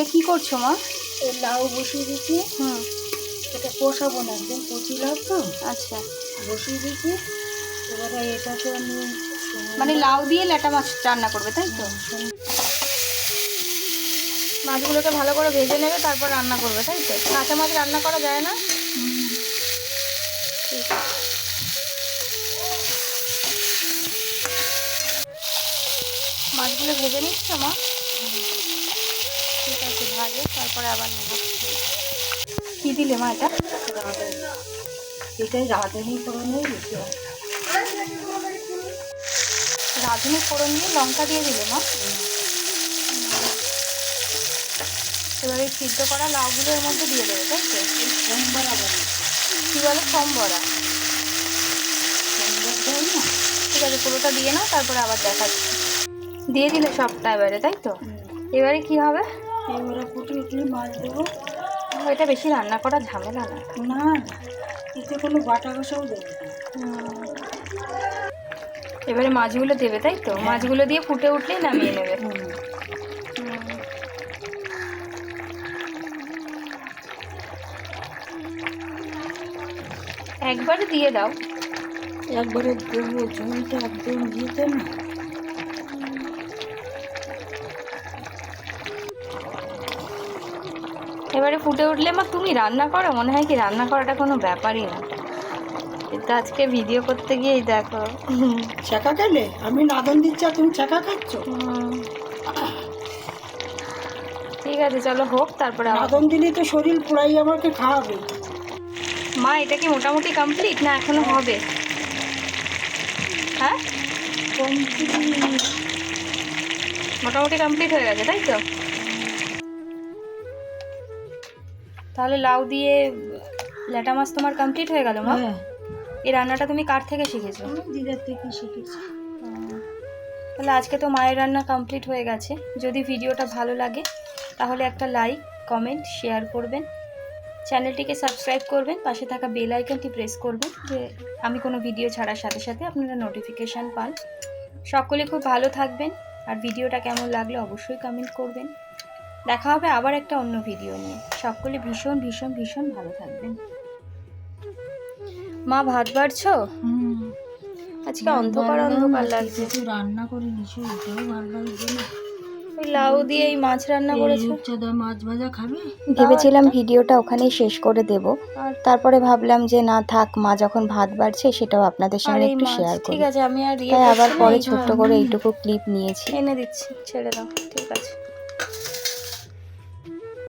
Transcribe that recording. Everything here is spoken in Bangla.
এটা কি করছ মা? লাউ বসিয়ে দিচ্ছি হুম। এটা কষাবো না একদম কচি লাউ তো। আচ্ছা। বসিয়ে দিচ্ছি এবারে এটাকে আমি মানে লাউ দিয়ে ল্যাটা মাছ রান্না করবে তাই তো? মাছগুলোকে ভালো করে ভেজে নেবে তারপর রান্না করবে তাই তো? কাঁচা মাছ রান্না করা যায় না? ঠিক আছে। মাছগুলো ভেজে নিচ্ছ মা? ভাজে তারপরে আবার নেব। কী দিলে মা এটা? এটাই রাঁধুনি নিয়ে গেছি রাঁধুনি ফোড়ন দিয়ে লঙ্কা দিয়ে দিলে মা? এবার এই সিদ্ধ করা লাউগুলো এর মধ্যে দিয়ে দেবে তাই তো? সোমবার আবার কী বলে? সম্বরা। ঠিক আছে পুরোটা দিয়ে নাও তারপরে আবার দেখাচ্ছি। দিয়ে দিলে সবটা এবারে তাই তো? এবারে কি হবে? এবারে ফুটে উঠলে মাছ দেবো। এটা বেশি রান্না করা ঝামেলা না? না এতে কোনো বাটা কষাও দেবো এবারে মাছগুলো দেবে তাই তো? মাছগুলো দিয়ে ফুটে উঠলেই নামিয়ে নেবে। একবারে দিয়ে দাও। একবারে দেবো জমিটা একদম দিতে না। এবারে ফুটে উঠলে মা তুমি রান্না করো? মনে হয় কি রান্না করাটা কোনো ব্যাপারই না। কিন্তু আজকে ভিডিও করতে গিয়েই দেখো। চাকা খেলে? আমি নাদন দিচ্ছি আর তুমি চাকা খাচ্ছ? ঠিক আছে চলো হোক তারপরে নাদন দিলে তো শরীর পুরাই আমাকে খাওয়াবে। মা এটা কি মোটামুটি কমপ্লিট না এখনও হবে? হ্যাঁ? মোটামুটি কমপ্লিট হয়ে গেছে তাই তো? তাহলে লাউ দিয়ে ল্যাটা মাছ তোমার কমপ্লিট হয়ে গেল মা? হ্যাঁ। এই রান্নাটা তুমি কার থেকে শিখেছো? দিদার থেকে শিখেছি। তাহলে আজকে তো মায়ের রান্না কমপ্লিট হয়ে গেছে। যদি ভিডিওটা ভালো লাগে তাহলে একটা লাইক কমেন্ট শেয়ার করবেন। চ্যানেলটিকে সাবস্ক্রাইব করবেন। পাশে থাকা বেল আইকনটি প্রেস করবেন যে আমি কোনো ভিডিও ছাড়ার সাথে সাথে আপনারা নোটিফিকেশান পান। সকলে খুব ভালো থাকবেন। আর ভিডিওটা কেমন লাগলে অবশ্যই কমেন্ট করবেন। দেখা হবে আবার একটা অন্য ভিডিও নিয়ে। সকলে ভীষণ ভীষণ ভীষণ ভালো থাকবেন। মা ভাত বাড়ছো? আজকে অন্ধকার অন্ধকার লাগছে। কিছু রান্না করে নিছো এটাও ভালো লাগছে না। ওই লাউ দিয়ে এই মাছ রান্না করেছ? মাছ ভাজা খাবে। ভেবেছিলাম ভিডিওটা ওখানেই শেষ করে দেব। তারপরে ভাবলাম যে না থাক মা যখন ভাত বাড়ছে সেটাও আপনাদের সঙ্গে একটু শেয়ার ঠিক আছে আমি আর ইয়ে তাই আবার পরে ছোট্ট করে এইটুকু ক্লিপ নিয়েছি। এনে দিচ্ছি ছেড়ে দাও ঠিক আছে।